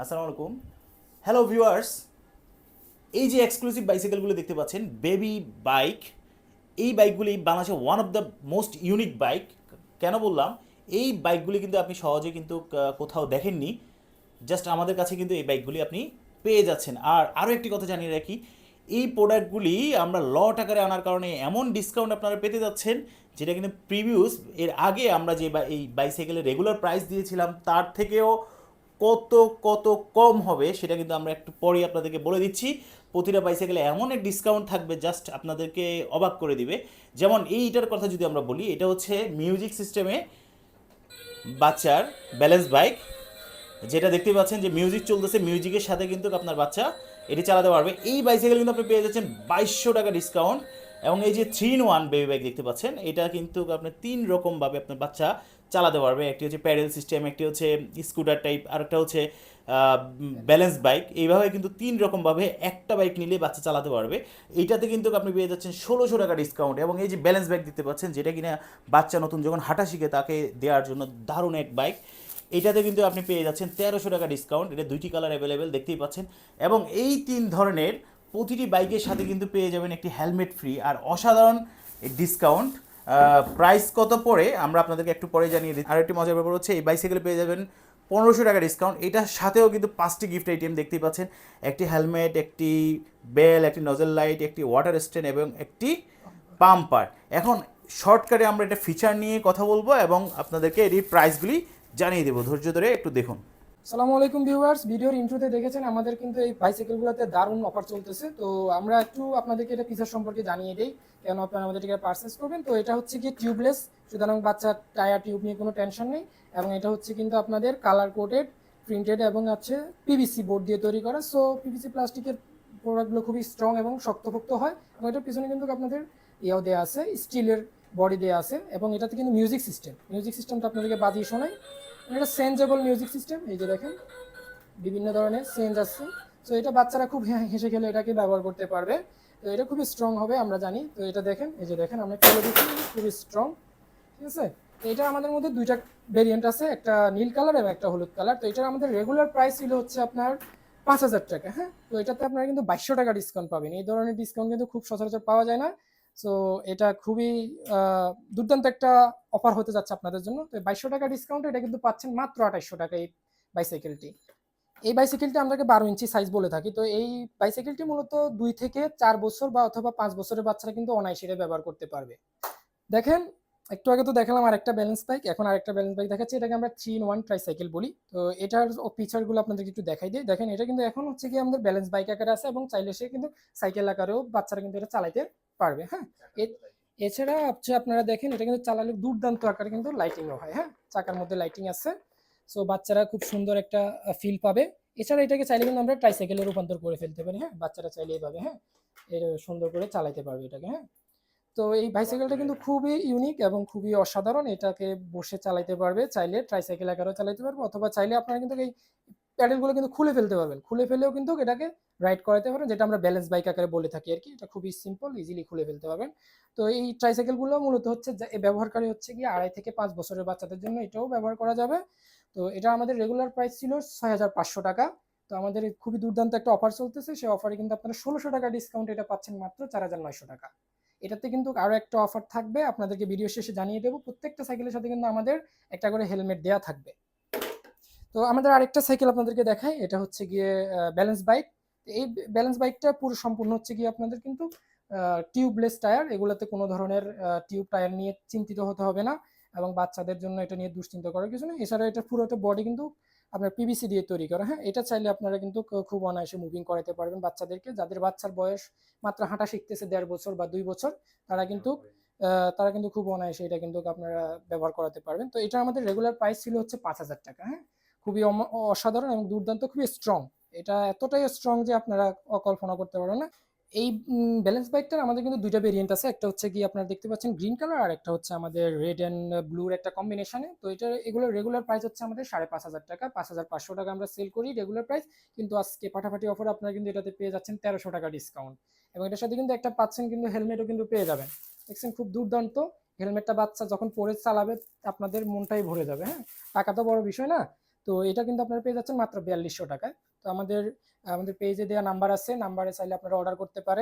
আসসালামু আলাইকুম। Hello viewers এই যে এক্সক্লুসিভ বাইসাইকেলগুলো দেখতে পাচ্ছেন বেবি বাইক এই বাইকগুলি বাংলাদেশে one of the most unique bike কেন বললাম? এই বাইকগুলি কিন্তু আপনি সহজে কিন্তু কোথাও দেখেননি। জাস্ট আমাদের কাছে কিন্তু এই বাইকগুলি আপনি পেয়ে যাচ্ছেন। আর আরও একটি কথা জানিয়ে রাখি, এই প্রোডাক্টগুলি আমরা লট আকারে আনার কারণে এমন ডিসকাউন্ট আপনারা পেতে যাচ্ছেন, যেটা কিন্তু প্রিভিয়াস এর আগে আমরা যে এই বাইসাইকেলের রেগুলার প্রাইস দিয়েছিলাম, তার থেকেও কত কত কম হবে সেটা কিন্তু আমরা একটু পরেই আপনাদেরকে বলে দিচ্ছি। প্রতিটা বাইসাইকেলে এমন এক ডিসকাউন্ট থাকবে জাস্ট আপনাদেরকে অবাক করে দিবে। যেমন এইটার কথা যদি আমরা বলি, এটা হচ্ছে মিউজিক সিস্টেমে বাচ্চার ব্যালেন্স বাইক যেটা দেখতে পাচ্ছেন যে মিউজিক চলতেছে মিউজিকের সাথে কিন্তু আপনার বাচ্চা এটি চালাতে পারবে। এই বাইসাইকেল কিন্তু আপনি পেয়ে যাচ্ছেন বাইশশো টাকা ডিসকাউন্ট এবং এই যে three in one baby bike দেখতে পাচ্ছেন, এটা কিন্তু আপনার তিন রকমভাবে আপনার বাচ্চা চালাতে পারবে। একটি হচ্ছে প্যাডেল সিস্টেম, একটি হচ্ছে স্কুটার টাইপ আর একটা হচ্ছে ব্যালেন্স বাইক। এইভাবে কিন্তু তিন রকমভাবে একটা বাইক নিলে বাচ্চা চালাতে পারবে। এইটাতে কিন্তু আপনি পেয়ে যাচ্ছেন ষোলোশো টাকা ডিসকাউন্ট এবং এই যে ব্যালেন্স বাইক দিতে পাচ্ছেন, যেটা কিনা বাচ্চা নতুন যখন হাঁটা শিখে তাকে দেওয়ার জন্য দারুণ এক বাইক। এটাতে কিন্তু আপনি পেয়ে যাচ্ছেন তেরোশো টাকা ডিসকাউন্ট এটা দুইটি কালার অ্যাভেলেবেল দেখতেই পাচ্ছেন। এবং এই তিন ধরনের প্রতিটি বাইকের সাথে কিন্তু পেয়ে যাবেন একটি হেলমেট ফ্রি আর অসাধারণ ডিসকাউন্ট প্রাইস কত পড়ে, আমরা আপনাদেরকে একটু পরে জানিয়ে দিই আর একটি মজার ব্যাপার হচ্ছে, এই বাইসাইকেলে পেয়ে যাবেন পনেরোশো টাকা ডিসকাউন্ট এটার সাথেও কিন্তু পাঁচটি গিফট আইটেম দেখতেই পাচ্ছেন। একটি হেলমেট একটি বেল একটি নজেল লাইট একটি ওয়াটার স্ট্যান্ড এবং একটি পাম্পার এখন শর্টকাটে আমরা এটা ফিচার নিয়ে কথা বলব এবং আপনাদেরকে এর প্রাইসগুলি জানিয়ে দেবো। ধৈর্য ধরে একটু দেখুন। সালামু আলাইকুম ভিউয়ার্স, ভিডিওর ইন্ট্রোতে দেখেছেন আমাদের কিন্তু এই বাইসাইকেলগুলোতে দারুণ অফার চলতেছে। তো আমরা একটু আপনাদেরকে এটা ফিচার সম্পর্কে জানিয়ে দিই, কেন আপনারা আমাদের থেকে পারচেস করবেন। তো এটা হচ্ছে কি টিউবলেস সুতরাং বাচ্চার টায়ার টিউব নিয়ে কোনো টেনশন নেই। এবং এটা হচ্ছে কিন্তু আপনাদের কালার কোটেড প্রিন্টেড এবং হচ্ছে পিভিসি বোর্ড দিয়ে তৈরি করা। সো পিভিসি প্লাস্টিকের প্রোডাক্টগুলো খুবই স্ট্রং এবং শক্তপোক্ত হয়। এবং এটার পিছনে কিন্তু আপনাদের ইয়েও দেওয়া আছে স্টিলের বডি দেওয়া আছে। এবং এটাতে কিন্তু মিউজিক সিস্টেম মিউজিক সিস্টেমটা আপনাদেরকে বাজিয়ে শোনাই। এটা সেন্সেবল মিউজিক সিস্টেম, এই যে দেখেন, বিভিন্ন ধরনের সেন্স আছে। তো এটা বাচ্চারা খুব হে- হেসে খেলে এটাকে ব্যবহার করতে পারবে। তো এটা খুবই স্ট্রং হবে, আমরা জানি। তো এটা দেখেন, এই যে দেখেন, আমরা খেলে দিচ্ছি খুবই স্ট্রং ঠিক আছে? এটা আমাদের মধ্যে দুইটা ভেরিয়েন্ট আছে, একটা নীল কালার এবং একটা হলুদ কালার। তো এটার আমাদের রেগুলার প্রাইস ছিল হচ্ছে আপনার পাঁচ হাজার টাকা হ্যাঁ? তো এটাতে আপনারা কিন্তু বাইশশো টাকা ডিসকাউন্ট পাবেন। এই ধরনের ডিসকাউন্ট কিন্তু খুব সচরাচর পাওয়া যায় না। সো এটা খুবই দুর্দান্ত একটা অফার হতে যাচ্ছে আপনাদের জন্য। তো বাইশশো টাকা ডিসকাউন্ট এটা কিন্তু পাচ্ছেন মাত্র আঠাইশশো টাকা এই বাইসাইকেলটি এই বাইসাইকেলটি আমরাকে বারো ইঞ্চি সাইজ বলে থাকি। তো এই বাইসাইকেলটি মূলত দুই থেকে চার বছর বা অথবা পাঁচ বছরের বাচ্চারা কিন্তু অনায়াসে এটা ব্যবহার করতে পারবে। দেখেন, একটু আগে তো দেখালাম আরেকটা ব্যালেন্স বাইক এখন আরেকটা ব্যালেন্স বাইক দেখাচ্ছি। এটাকে আমরা থ্রি ইন ওয়ান ট্রাইসাইকেল বলি। তো এটার ফিচারগুলো আপনাদেরকে একটু দেখাই দিই। দেখেন, এটা কিন্তু এখন হচ্ছে কি আমাদের ব্যালেন্স বাইক আকারে আছে এবং চাইলে সে কিন্তু সাইকেল আকারেও বাচ্চারা কিন্তু এটা চালাইতে পারবে হ্যাঁ? এছাড়া আপনারা দেখেন, এটা কিন্তু চালালে দুর্দান্ত আকারে কিন্তু লাইটিংও হয় হ্যাঁ? চাকার মধ্যে লাইটিং আছে। সো বাচ্চারা খুব সুন্দর একটা ফিল পাবে। এছাড়া এটাকে চাইলে কিন্তু আমরা ট্রাইসাইকেলে রূপান্তর করে ফেলতে পারি হ্যাঁ? বাচ্চারা চাইলে এইভাবে হ্যাঁ? এর সুন্দর করে চালাইতে পারবে এটাকে হ্যাঁ? তো এই বাইসাইকেলটা কিন্তু খুবই ইউনিক এবং খুবই অসাধারণ। এটাকে বসে চালাইতে পারবে, চাইলে ট্রাইসাইকেল আকারেও চালাইতে পারবে, অথবা চাইলে আপনারা কিন্তু এই প্যাডেলগুলো কিন্তু খুলে ফেলতে পারবেন। খুলে ফেলেও কিন্তু এটাকে রাইড করাতে পারেন, যেটা আমরা ব্যালেন্স বাইক আকারে বলে থাকি আর কি। এটা খুবই সিম্পল ইজিলি খুলে ফেলতে পারবেন। তো এই ট্রাইসাইকেলগুলো মূলত হচ্ছে ব্যবহারকারী হচ্ছে গিয়ে আড়াই থেকে পাঁচ বছরের বাচ্চাদের জন্য এটাও ব্যবহার করা যাবে। তো এটা আমাদের রেগুলার প্রাইস ছিল ছয় হাজার পাঁচশো টাকা। তো আমাদের খুবই দুর্দান্ত একটা অফার চলতেছে। সেই অফারে কিন্তু আপনারা ষোলোশো টাকা ডিসকাউন্ট এটা পাচ্ছেন মাত্র চার হাজার নয়শো টাকা। এটাতে কিন্তু আরও একটা অফার থাকবে। আপনাদেরকে ভিডিও শেষে জানিয়ে দেবো, প্রত্যেকটা সাইকেলের সাথে কিন্তু আমাদের একটা করে হেলমেট দেওয়া থাকবে। তো আমাদের আরেকটা সাইকেল আপনাদেরকে দেখাই এটা হচ্ছে গিয়ে ব্যালেন্স বাইক এই ব্যালেন্স বাইকটা পুরো সম্পূর্ণ হচ্ছে গিয়ে আপনাদের কিন্তু টিউবলেস টায়ার এগুলোতে কোনো ধরনের টিউব টায়ার নিয়ে চিন্তিত হতে হবে না এবং বাচ্চাদের জন্য এটা নিয়ে দুশ্চিন্তা করার কিছু নেই। এছাড়া এটা পুরোটা বডি কিন্তু আপনার পিভিসি দিয়ে তৈরি করা। হ্যাঁ এটা চাইলে আপনারা কিন্তু খুব অনায়াসে মুভিং করাতে পারবেন বাচ্চাদেরকে। যাদের বাচ্চার বয়স মাত্র হাঁটা শিখতেছে দেড় বছর বা দুই বছর তারা কিন্তু আহ, তারা কিন্তু খুব অনায়াসে এটা কিন্তু আপনারা ব্যবহার করাতে পারবেন। তো এটা আমাদের রেগুলার প্রাইস ছিল হচ্ছে পাঁচ হাজার টাকা। হ্যাঁ খুবই অসাধারণ এবং দুর্দান্ত, খুবই স্ট্রং এটা এতটাই স্ট্রং যে আপনারা অকল্পনা করতে পারবেন না। এই ব্যালেন্স বাইকটার আমাদের কিন্তু দুইটা ভেরিয়েন্ট আছে। একটা হচ্ছে কি আপনারা দেখতে পাচ্ছেন গ্রিন কালার আর একটা হচ্ছে আমাদের রেড অ্যান্ড ব্লুর একটা কম্বিনেশনে তো এটা, এগুলো রেগুলার প্রাইস হচ্ছে আমাদের সাড়ে পাঁচ হাজার টাকা, পাঁচ হাজার পাঁচশো টাকা আমরা সেল করি রেগুলার প্রাইস কিন্তু আজকে ফাটাফাটি অফার আপনারা কিন্তু এটাতে পেয়ে যাচ্ছেন তেরোশো টাকা ডিসকাউন্ট এবং এটার সাথে কিন্তু একটা পাচ্ছেন কিন্তু হেলমেটও কিন্তু পেয়ে যাবেন। দেখছেন খুব দুর্দান্ত। হেলমেটটা বাচ্চা যখন পরে চালাবে, আপনাদের মনটাই ভরে যাবে হ্যাঁ? টাকা তো বড় বিষয় না। তো এটা কিন্তু আপনারা পেয়ে যাচ্ছেন মাত্র বিয়াল্লিশশো টাকায়। তো আমাদের আমাদের পেজে দেওয়া নাম্বার আছে নাম্বারে চাইলে আপনারা অর্ডার করতে পারেন।